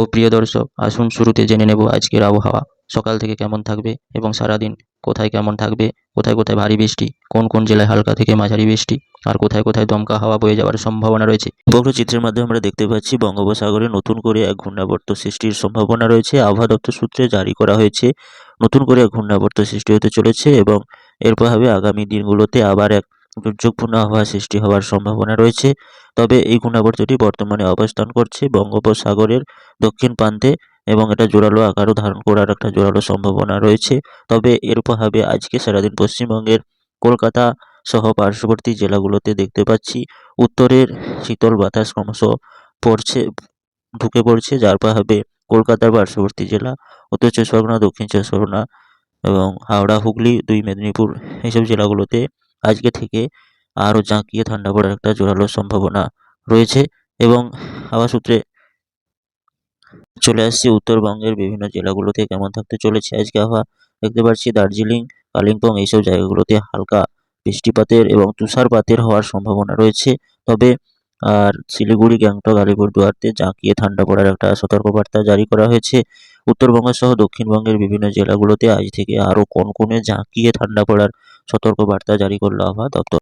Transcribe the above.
তো প্রিয় দর্শক, আসুন শুরুতে জেনে নেব আজকের আবহাওয়া। সকাল থেকে কেমন থাকবে এবং সারাদিন কোথায় কেমন থাকবে? কোথায় কোথায় ভারী বৃষ্টি? কোন কোন জেলায় হালকা থেকে মাঝারি বৃষ্টি? আর কোথায় কোথায় দমকা হাওয়া বয়ে যাওয়ার সম্ভাবনা রয়েছে? উপগ্রহ চিত্রের মাধ্যমে আমরা দেখতে পাচ্ছি বঙ্গোপসাগরে নতুন করে এক ঘূর্ণাবর্ত সৃষ্টির সম্ভাবনা রয়েছে। আবহাওয়া দপ্তর সূত্রে জারি করা হয়েছে, নতুন করে এক ঘূর্ণাবর্ত সৃষ্টি হতে চলেছে এবং এর প্রভাবে আগামী দিনগুলোতে আবার এক দুর্যোগপূর্ণ আবহাওয়া সৃষ্টি হওয়ার সম্ভাবনা রয়েছে। তবে এই ঘূর্ণাবর্তটি বর্তমানে অবস্থান করছে বঙ্গোপসাগরের দক্ষিণ প্রান্তে এবং এটা জোরালো আকারও ধারণ করার একটা জোরালো সম্ভাবনা রয়েছে। তবে এর প্রভাবে আজকে সারাদিন পশ্চিমবঙ্গের কলকাতা সহ পার্শ্ববর্তী জেলাগুলোতে দেখতে পাচ্ছি উত্তরের শীতল বাতাস ক্রমশ পড়ছে, ঢুকে পড়ছে, যার প্রভাবে কলকাতার পার্শ্ববর্তী জেলা, উত্তর চব্বিশ পরগনা, দক্ষিণ চব্বিশ পরগনা এবং হাওড়া, হুগলি, দুই মেদিনীপুর এইসব জেলাগুলোতে আজকে থেকে আরও জাঁকিয়ে ঠান্ডা পড়ার একটা জোরালো সম্ভাবনা রয়েছে এবং আবহাওয়া সূত্রে চলে আসছি উত্তরবঙ্গের বিভিন্ন জেলাগুলোতে কেমন থাকতে চলেছে আজকে আবহাওয়া? দেখতে পাচ্ছি দার্জিলিং, কালিম্পং এইসব জায়গাগুলোতে হালকা বৃষ্টিপাতের এবং তুষারপাতের হওয়ার সম্ভাবনা রয়েছে। তবে আর শিলিগুড়ি, গ্যাংটক, আলিপুরদুয়ারতে জাঁকিয়ে ঠান্ডা পড়ার একটা সতর্কবার্তা জারি করা হয়েছে। উত্তরবঙ্গ সহ দক্ষিণবঙ্গের বিভিন্ন জেলাগুলোতে আজ থেকে আরও কনকনে জাঁকিয়ে ঠান্ডা পড়ার সতর্কবার্তা জারি করল আবহাওয়া দপ্তর।